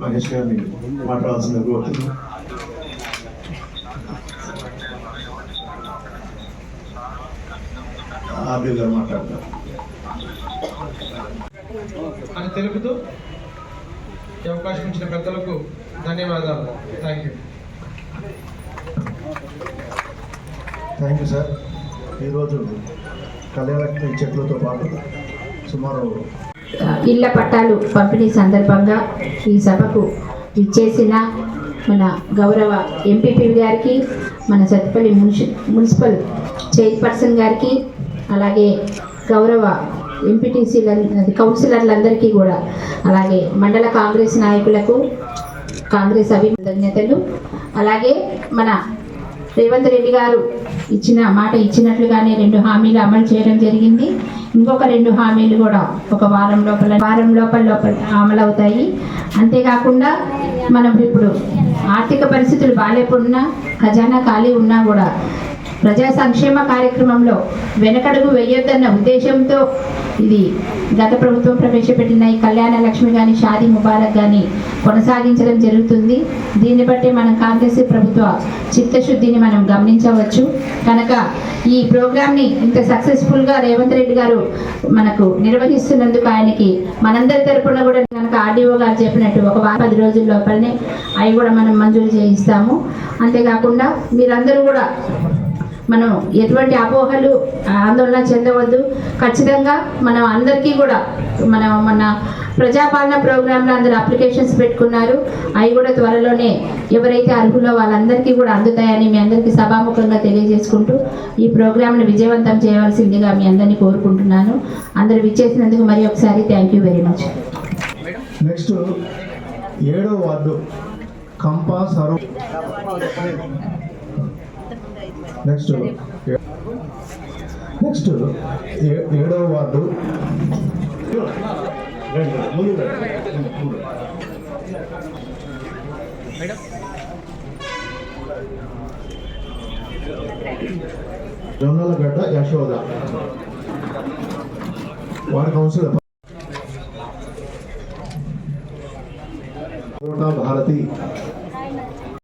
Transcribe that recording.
మహేష్ గారిని మాట్లాడాల్సిన కోరుతున్నాను ఆర్డీ గారు మాట్లాడతారు అని తెలుపుతూ ఈ అవకాశం ఇచ్చిన పెద్దలకు ధన్యవాదాలు. Thank you thank you sir ఈరోజు కళ్యాణ చెట్లతో పాటు సుమారు ఇళ్ళ పట్టాలు పంపిణీ సందర్భంగా ఈ సభకు ఇచ్చేసిన మన గౌరవ ఎంపీపీ గారికి మన సత్తుపల్లి మున్సి మున్సిపల్ చైర్పర్సన్ గారికి అలాగే గౌరవ ఎంపీటీసీల కౌన్సిలర్లందరికీ కూడా అలాగే మండల కాంగ్రెస్ నాయకులకు కాంగ్రెస్ అభినందనలు అలాగే మన రేవంత్ రెడ్డి గారు ఇచ్చిన మాట ఇచ్చినట్లుగానే రెండు హామీలు అమలు చేయడం జరిగింది. ఇంకొక రెండు హామీలు కూడా ఒక వారం లోపల వారం లోపల లోపల అమలు అవుతాయి అంతేకాకుండా మనం ఇప్పుడు ఆర్థిక పరిస్థితులు బాగాలేకున్నా ఖజానా ఖాళీ ఉన్నా కూడా ప్రజా సంక్షేమ కార్యక్రమంలో వెనకడుగు వేయొద్దన్న ఉద్దేశంతో ఇది గత ప్రభుత్వం ప్రవేశపెట్టిన ఈ కళ్యాణ లక్ష్మి కానీ షాదీ ముబారక్ కానీ కొనసాగించడం జరుగుతుంది. దీన్ని బట్టి మనం కాంగ్రెస్ ప్రభుత్వ చిత్తశుద్ధిని మనం గమనించవచ్చు. కనుక ఈ ప్రోగ్రామ్ని ఇంత సక్సెస్ఫుల్గా రేవంత్ రెడ్డి గారు మనకు నిర్వహిస్తున్నందుకు ఆయనకి మనందరి తరపున కూడా కనుక ఆర్డీఓ గారు చెప్పినట్టు ఒక వారం పది రోజుల లోపలనే అవి కూడా మనం మంజూరు చేయిస్తాము. అంతేకాకుండా మీరందరూ కూడా మనం ఎటువంటి అపోహలు ఆందోళన చెందవద్దు. ఖచ్చితంగా మనం అందరికీ కూడా మనం మన ప్రజాపాలన ప్రోగ్రాంలో అందరు అప్లికేషన్స్ పెట్టుకున్నారు. అవి కూడా త్వరలోనే ఎవరైతే అర్హులో వాళ్ళందరికీ కూడా అందుతాయని మీ అందరికీ సభాముఖంగా తెలియజేసుకుంటూ ఈ ప్రోగ్రాంను విజయవంతం చేయవలసిందిగా మీ అందరినీ కోరుకుంటున్నాను. అందరు విచ్చేసినందుకు మరి ఒకసారి thank you very much next ఏడో వార్డు కంపా సరో నెక్స్ట్ నెక్స్ట్ ఏడవ వార్డు. జొన్నలగడ్డ యశోద. వారి కౌన్సిలర్. భారతి.